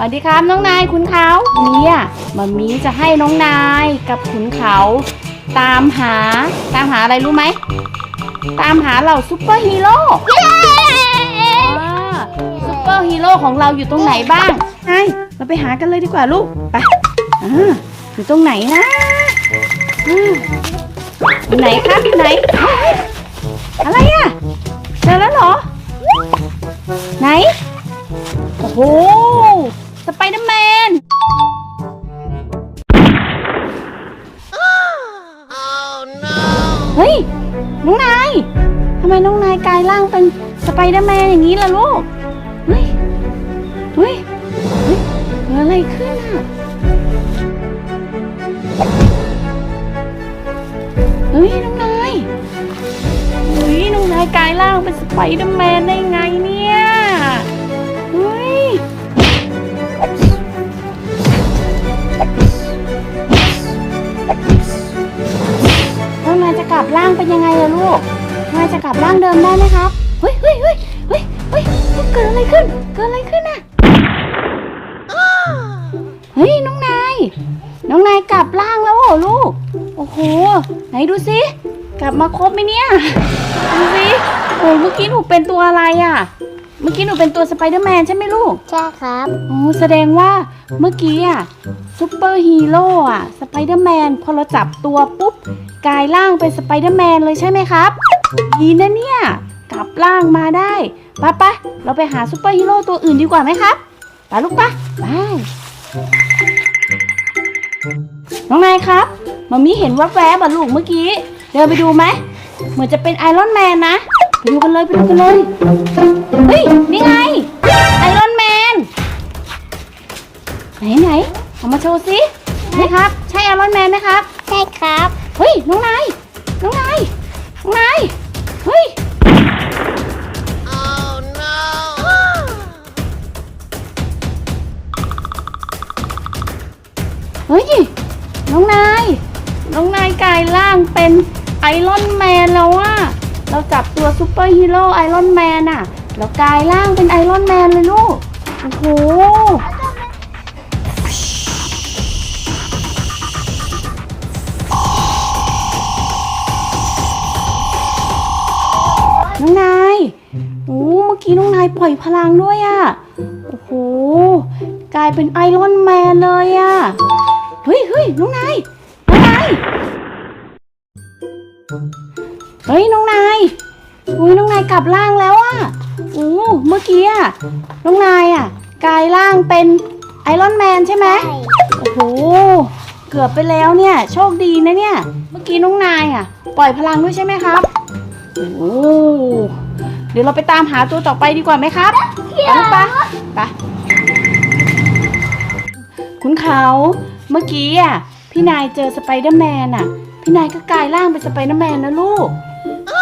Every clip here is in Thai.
สวัสดีครับน้องนายคุณเขาเนี่ยมามีจะให้น้องนายกับขุนเขาตามหาตามหาอะไรรู้ไหม ตามหาเหล่าซูเปอร์ฮีโร่อ่าซูเปอร์ฮีโร่ของเราอยู่ตรงไหนบ้างไอเราไปหากันเลยดีกว่าลูกไปอ่าอยู่ตรงไหนนะอืมอยู่ไหนครับอยู่ไหนเฮ้ยอะไรอะเจอแล้วเหรอ ไหน โอ้โห เฮ้ย น้องนายทำไมน้องนายกลายร่างเป็นสไปเดอร์แมนอย่างนี้ล่ะลูก เฮ้ย เฮ้ย เฮ้ยเกิดอะไรขึ้นอะ เฮ้ย น้องนายเฮ้ย น้องนายกลายร่างเป็นสไปเดอร์แมนได้ไงเนี่ย เฮ้ย ลับร่างเป็นยังไงล่ะลูกน้องนายจะกลับร่างเดิมได้ไหมครับ เฮ้ยเฮ้ยเฮ้ยเฮ้ยเฮ้ยเกิดอะไรขึ้น เกิดอะไรขึ้นน่ะเฮ้ยน้องนาย น้องนายกลับร่างแล้วเหรอลูก โอ้โห ไหนดูสิ กลับมาครบไหมเนี่ย ดูสิโอ้เมื่อกี้หนูเป็นตัวอะไรอะ เมื่อกี้หนูเป็นตัวสไปเดอร์แมนใช่ไหมลูกใช่ครับ โอ้แสดงว่าเมื่อกี้อะซูเปอร์ฮีโร่อะสไปเดอร์แมนพอเราจับตัวปุ๊บกลายร่างเป็นสไปเดอร์แมนเลยใช่ไหมครับดีนะเนี่ยกลับร่างมาได้ไปะปะเราไปหาซูเปอร์ฮีโร่ตัวอื่นดีกว่าไหมครับไปลูกปะไปน้องนายครับมามีเห็นว่าแวบๆอะลูกเมื่อกี้เดินไปดูไหมเหมือนจะเป็นไอรอนแมนนะไปดูกันเลยไปดูกันเลย เฮ้ย นี่ไง ไอรอนแมน ไหนไหนเอามาโชว์สินี่ครับ ใช่ไอรอนแมนไหมครับ ใช่ครับ เฮ้ย น้องนาย น้องนาย น้องนาย เฮ้ยเฮ้ย น้องนาย น้องนายกลายร่างเป็นไอรอนแมนแล้วอะเราจับตัวซูเปอร์ฮีโร่ไอรอนแมนอะ เรากลายร่างเป็นไอรอนแมนเลยลูก โอ้โห น้องนายโอ้เมื่อกี้น้องนายปล่อยพลังด้วยอะโอ้โห กลายเป็นไอรอนแมนเลยอะเฮ้ยเฮ้ยน้องนาย น้องนาย เฮ้ย น้องนาย อุ้ยน้องนายกลับร่างแล้วอะ โอ้เมื่อกี้อะน้องนายอะกลายร่างเป็นไอรอนแมนใช่ไหมโอ้โห เกือบไปแล้วเนี่ย โชคดีนะเนี่ย เมื่อกี้น้องนายอะปล่อยพลังด้วยใช่ไหมครับ โอ้โหเดี๋ยวเราไปตามหาตัวต่อไปดีกว่าไหมครับไปลูกปะไปคุณเขาเมื่อกี้อะพี่นายเจอสไปเดอร์แมนอะ พี่นายก็กลายร่างเป็นสไปเดอร์แมนนะลูก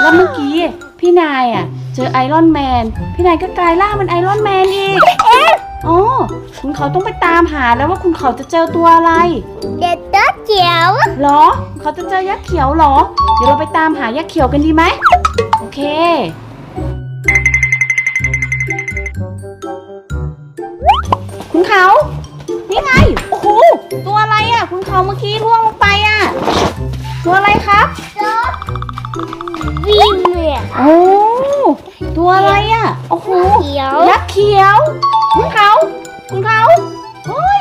แล้วเมื่อกี้พี่นายอะ เจอไอรอนแมน พี่นายก็กลายร่างเป็นไอรอนแมนอีกอ๋อคุณเขาต้องไปตามหาแล้วว่าคุณเขาจะเจอตัวอะไร เด็ดตัวเขียวเหรอ เขาจะเจอยักษ์เขียวเหรอ เดี๋ยวเราไปตามหายักษ์เขียวกันดีไหม โอเค คุณเขา นี่ไง โอ้โห ตัวอะไรอะ คุณเขาเมื่อกี้ร่วงลงไปอะ ตัวอะไรครับ วิ่งเลยอะโอ้ ตัวอะไรอะ โอ้โหเขียว ยักษ์เขียวคุณเขาคุณเขาเฮ้ย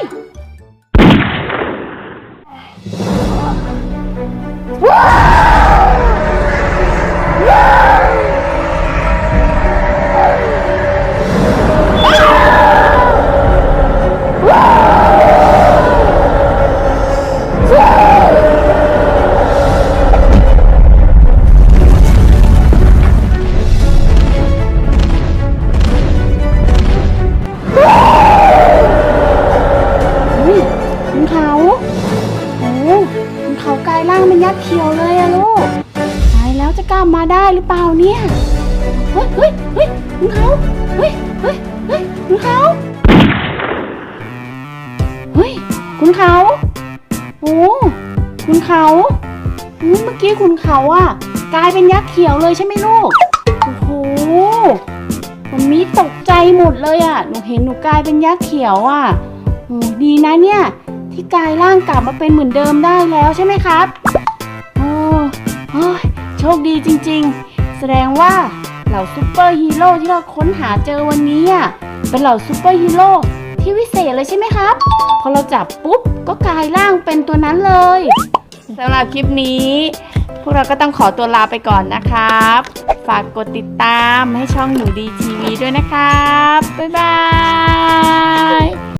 กลับมาได้หรือเปล่าเนี่ย เฮ้ยเฮ้ยเฮ้ยคุณเขาเฮ้ยเฮ้ยเฮ้ยคุณเขาเฮ้ยคุณเขาโอ้คุณเขาอุ๊ยเมื่อกี้คุณเขาอะกลายเป็นยักษ์เขียวเลยใช่ไหมลูก โอ้โหมันมีตกใจหมดเลยอะหนูเห็นหนูกลายเป็นยักษ์เขียวอะโอ้ดีนะเนี่ย ที่กลายร่างกลับมาเป็นเหมือนเดิมได้แล้วใช่ไหมครับ โอ้โอ้ย ชคดีจริงๆ แสดงว่าเหล่าซูเปอร์ฮีโร่ที่เราค้นหาเจอวันนี้อะเป็นเหล่าซูเปอร์ฮีโร่ที่วิเศษเลยใช่ไหมครับ พอเราจับปุ๊บก็กลายร่างเป็นตัวนั้นเลยสำหรับคลิปนี้ พวกเราก็ต้องขอตัวลาไปก่อนนะครับ ฝากกดติดตามให้ช่องหนูดีทีวีด้วยนะครับ บ๊ายบาย